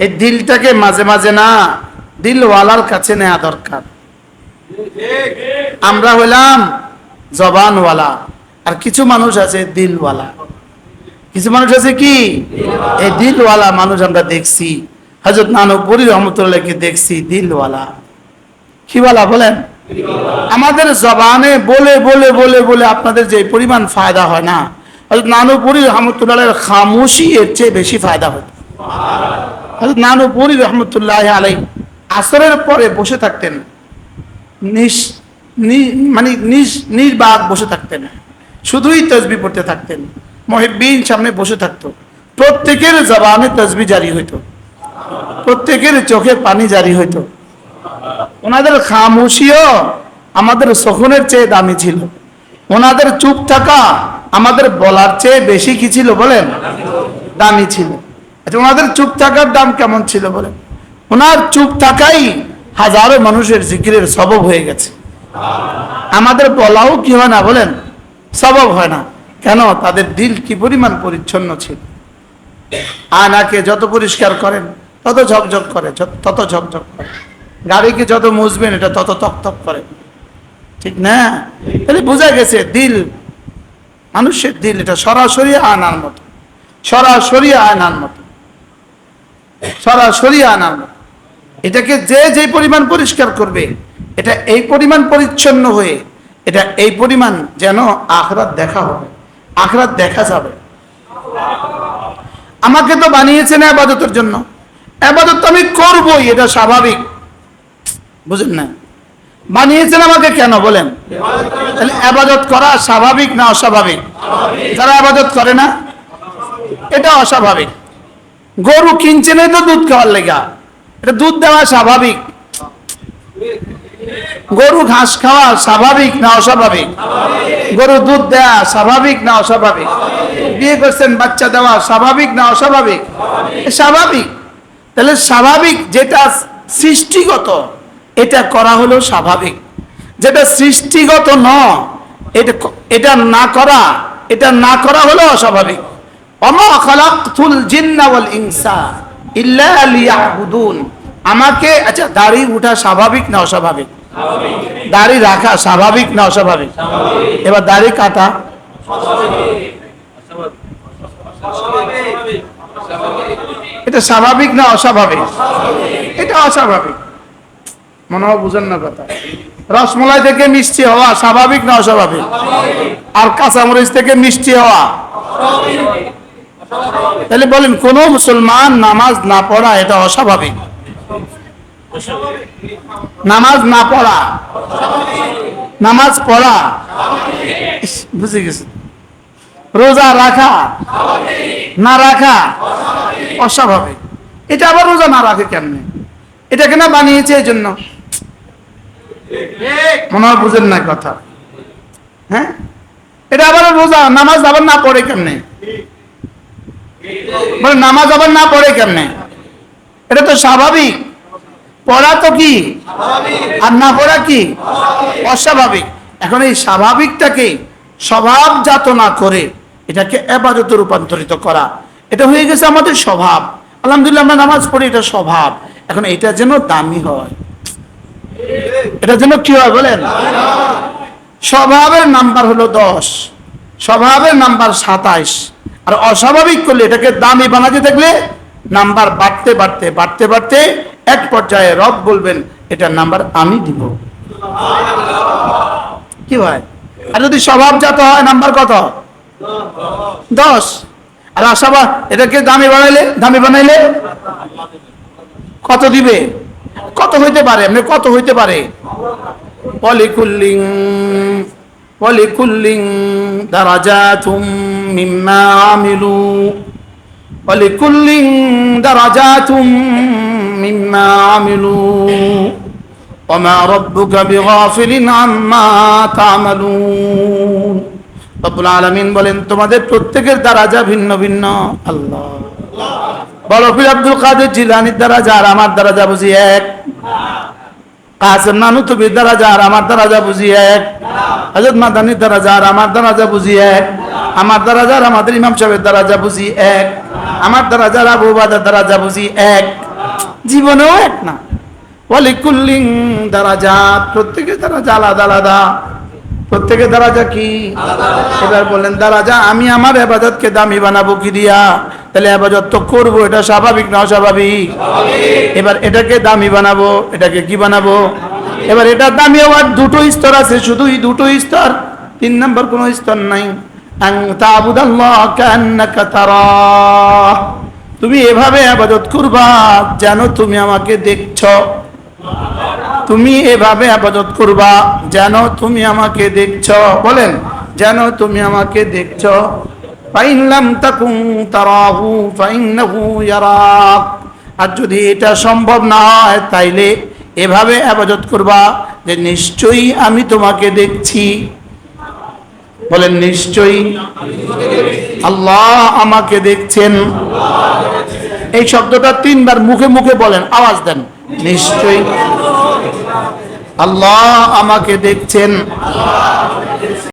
এই দিলটাকে মাঝে মাঝে না দিলওয়ালার কাছে নেওয়া দরকার। আমরা হইলাম জবানওয়ালা আর কিছু মানুষ আছে দিলওয়ালা। কিছু মানুষ আছে কি? এই দিলওয়ালা মানুষ আমরা দেখছি। হজরত নানপুরি রহমতুল্লাহকে দেখছি দিলওয়ালা। কি বলা বলেন? আমাদের জবানে বলে বলে বলে বলে আপনাদের যে পরিমাণ ফায়দা হয় না হজরত নানুপুরি রহমতুল্লাহের খামোশি এর চেয়ে বেশি ফায়দা হতো হজরত নানুপুরি রহমতুল্লাহ আলাই আসরের পরে বসে থাকতেন। নিস মানে নিজ নির্বাক বসে থাকতেন। শুধুই তসবি পড়তে থাকতেন। মহিবিন সামনে বসে থাকতো। প্রত্যেকের জবানে তসবি জারি হইতো। প্রত্যেকের চোখে পানি জারি হইতো। ওনাদের খামুশিও আমাদের সখনের চেয়ে দামি ছিল। ওনাদের চুপ থাকা আমাদের বলার চেয়ে বেশি কি ছিল বলেন? দামি ছিল। আচ্ছা ওনাদের চুপ থাকার দাম কেমন ছিল বলেন? ওনার চুপ থাকাই হাজারো মানুষের জিকিরের সবব হয়ে গেছে। আমাদের বলাও কি হয় না বলেন? সবব হয় না। কেন? তাদের দিল কি পরিমাণ পরিচ্ছন্ন ছিল? আনাকে যত পরিষ্কার করেন, তত ঝকঝক করে তত ঝকঝক করে। গাড়িকে যত মুছবেন, এটা তত তক তক করে। ঠিক না? তাহলে বোঝা গেছে দিল, মানুষের দিল এটা সরাসরি আনার মতো। সরাসরি আনার মতো। সরাসরি আনার এটাকে যে যে পরিমাণ পরিষ্কার করবে, এটা এই পরিমাণ পরিচ্ছন্ন হয়ে, এটা এই পরিমাণ যেন আখরাত দেখা হবে, আখরাত দেখা যাবে। আমাকে তো বানিয়েছেন আবাদতের জন্য। আবাদত তো আমি করবই, এটা স্বাভাবিক। বুঝেন না? বানিয়েছেন আমাকে কেন, বলেন? তাহলে আবাদত করা স্বাভাবিক না অস্বাভাবিক? যারা আবাদত করে না, এটা অস্বাভাবিক। গরু কিনছে না তো দুধ খাওয়ার লেগা। এটা দুধ দেওয়া স্বাভাবিক। গরু ঘাস খাওয়া স্বাভাবিক না অস্বাভাবিক? গরু দুধ দেওয়া স্বাভাবিক না অস্বাভাবিক? বিয়ে করছেন, বাচ্চা দেওয়া স্বাভাবিক না অস্বাভাবিক? স্বাভাবিক। তাহলে স্বাভাবিক যেটা সৃষ্টিগত, এটা করা হলো স্বাভাবিক। যেটা সৃষ্টিগত ন, এটা এটা না করা, এটা না করা হলো অস্বাভাবিক। আমাকে আচ্ছা দাড়ি উঠা স্বাভাবিক না অস্বাভাবিক? দাড়ি রাখা স্বাভাবিক না অস্বাভাবিক? এবার দাড়ি কাটা। এটা স্বাভাবিক না অস্বাভাবিক? এটা অস্বাভাবিক। মনে হয় বুঝেন না কথা। রসমলাই থেকে মিষ্টি হওয়া স্বাভাবিক না অস্বাভাবিক? আর কাঁচামরিচ থেকে মিষ্টি হওয়া? তাহলে বলেন, কোন মুসলমান নামাজ না পড়া এটা অস্বাভাবিক? নামাজ না পড়া? নামাজ পড়া? বুঝে গেছে। রোজা রাখা? না রাখা? অস্বাভাবিক। এটা আবার রোজা না রাখে কেমনে? এটাকে না বানিয়েছে এই জন্য? মনে হয় বুঝেন না কথা। হ্যাঁ? এটা আবার রোজা, নামাজ আবার না পড়ে কেমনে? বলে নামাজ আবার না পড়ে কেমনে? এটা তো স্বাভাবিক। পড়া তো কি? আর না পড়া কি? অস্বাভাবিক। এখন এই স্বাভাবিকটাকে স্বভাবজাত না করে এটাকে এবাদতে রূপান্তরিত করা, এটা হয়ে গেছে আমাদের স্বভাব। আলহামদুলিল্লাহ আমরা নামাজ পড়ি, এটা স্বভাব। এখন এটা যেন দামি হয়। এটা যেন কি হয় বলেন? স্বভাবের নাম্বার হলো দশ, স্বভাবের নাম্বার সাতাইশ। আর অস্বাভাবিক করলে এটাকে দামি বানাতে থাকলে নাম্বার বাড়তে বাড়তে বাড়তে বাড়তে এক পর্যায়ে রব বলবেন, এটার নাম্বার আমি দিব। কি ভাই আর যদি স্বভাব স্বভাবজাত হয়, নাম্বার কত? দশ। আর আশাবা এটাকে দামি বানাইলে দামি বানাইলে কত দিবে? কত হইতে পারে? কত হইতে পারে? পলিকুল্লিং পলিকুল্লিং দারাজাতুম মিম্মা আমিলু পলিকুল্লিং দারাজাতুম মিম্মা আমিলু وما ربك بغافل عما تعملون রব্বুল আলামিন বলেন তোমাদের প্রত্যেকের দারাজা ভিন্ন ভিন্ন আল্লাহ বড় পীর আব্দুল কাদের জিলানির দারাজা আর আমার দারাজা বুঝি এক কাসেম নানু তুবির দারাজা আর আমার দারাজা বুঝি এক হযরত মাদানির দারাজা আর আমার দারাজা বুঝি এক আমার দারাজা আর আমাদের ইমাম সাহেবের দারাজা বুঝি এক আমার দারাজা আর আবু বাদার দারাজা বুঝি এক জীবনেও এক না ওয়ালিকুল্লিং দারাজাত প্রত্যেকের দারাজা আলাদা আলাদা প্রত্যেকের দারাজা কি এবার বললেন দারাজা আমি আমার আবাদতকে দামি বানাবো কি দিয়া তাহলে আবাদত তো করব এটা স্বাভাবিক না অস্বাভাবিক? এবার এটাকে দামি বানাবো এটাকে কি বানাবো? এবার এটা দামি আবার দুটো স্তর আছে শুধুই দুটো স্তর তিন নম্বর কোনো স্তর নাই। তুমি এভাবে আবাদত করবা যেন তুমি আমাকে দেখছ। তুমি এভাবে আবাদত করবা যেন তুমি আমাকে দেখছ। বলেন যেন তুমি আমাকে দেখছ। ফাইনলাম তাকুম তারাহু, ফাইন্নাহু ইয়ারাক আর যদি এটা সম্ভব না হয়, তাইলে এভাবে আবাদত করবা যে নিশ্চয়ই আমি তোমাকে দেখছি। বলেন, নিশ্চয়ই আল্লাহ আমাকে দেখছেন। এই শব্দটা তিনবার মুখে মুখে বলেন, আওয়াজ দেন, নিশ্চয়ই আল্লাহ আমাকে দেখছেন।